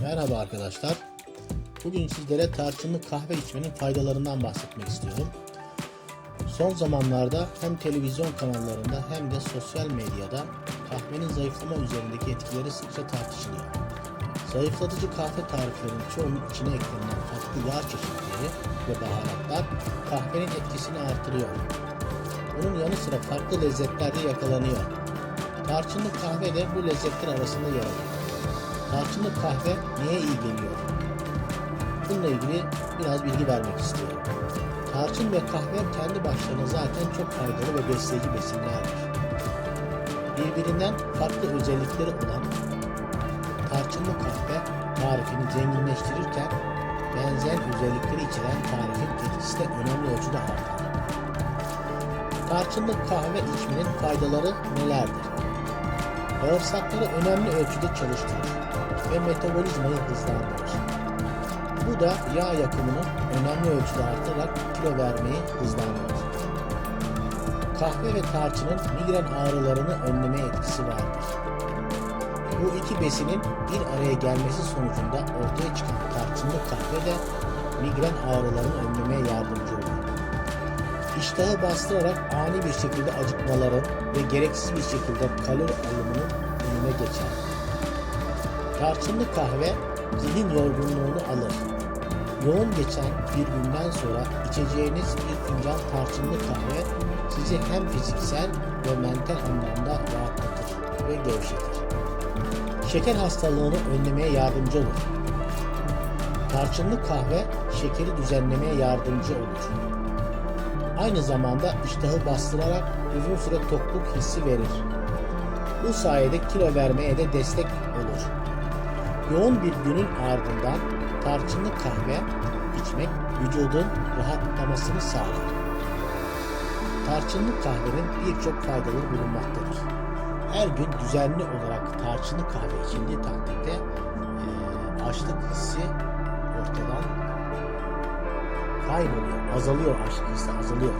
Merhaba arkadaşlar. Bugün sizlere tarçınlı kahve içmenin faydalarından bahsetmek istiyorum. Son zamanlarda hem televizyon kanallarında hem de sosyal medyada kahvenin zayıflama üzerindeki etkileri sıkça tartışılıyor. Zayıflatıcı kahve tariflerinin çoğunun içine eklenen farklı yağ çeşitleri ve baharatlar kahvenin etkisini artırıyor. Bunun yanı sıra farklı lezzetler de yakalanıyor. Tarçınlı kahve de bu lezzetler arasında yer alıyor. Tarçınlı kahve neye iyi geliyor? Bununla ilgili biraz bilgi vermek istiyorum. Tarçın ve kahve kendi başlarına zaten çok faydalı ve besleyici besinlerdir. Birbirinden farklı özellikleri olan tarçınlı kahve tarifini zenginleştirirken benzeyen özellikleri içeren tarifin etkisi de önemli ölçüde artar. Tarçınlı kahve içmenin faydaları nelerdir? Bağırsakları önemli ölçüde çalıştırır ve metabolizmayı hızlandırır. Bu da yağ yakımını önemli ölçüde artırarak kilo vermeyi hızlandırır. Kahve ve tarçının migren ağrılarını önlemeye etkisi vardır. Bu iki besinin bir araya gelmesi sonucunda ortaya çıkan tarçınlı kahve de migren ağrılarını önlemeye yardımcı olur. İştahı bastırarak ani bir şekilde acıkmaların ve gereksiz bir şekilde kalori alımının önüne geçer. Tarçınlı kahve zihin yorgunluğunu alır. Yoğun geçen bir günden sonra içeceğiniz bir fincan tarçınlı kahve sizi hem fiziksel ve mental anlamda rahatlatır ve gevşetir. Şeker hastalığını önlemeye yardımcı olur. Tarçınlı kahve şekeri düzenlemeye yardımcı olur. Aynı zamanda iştahı bastırarak uzun süre tokluk hissi verir. Bu sayede kilo vermeye de destek olur. Yoğun bir günün ardından tarçınlı kahve içmek vücudun rahatlamasını sağlar. Tarçınlı kahvenin birçok faydaları bulunmaktadır. Her gün düzenli olarak tarçınlı kahve içildiği takdirde eee, açlık hissi ortadan kayboluyor, azalıyor açlık hissi azalıyor.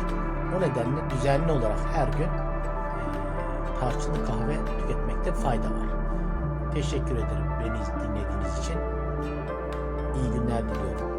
O nedenle düzenli olarak her gün tarçınlı kahve tüketmekte fayda var. Teşekkür ederim beni dinlediğiniz için. İyi günler diliyorum.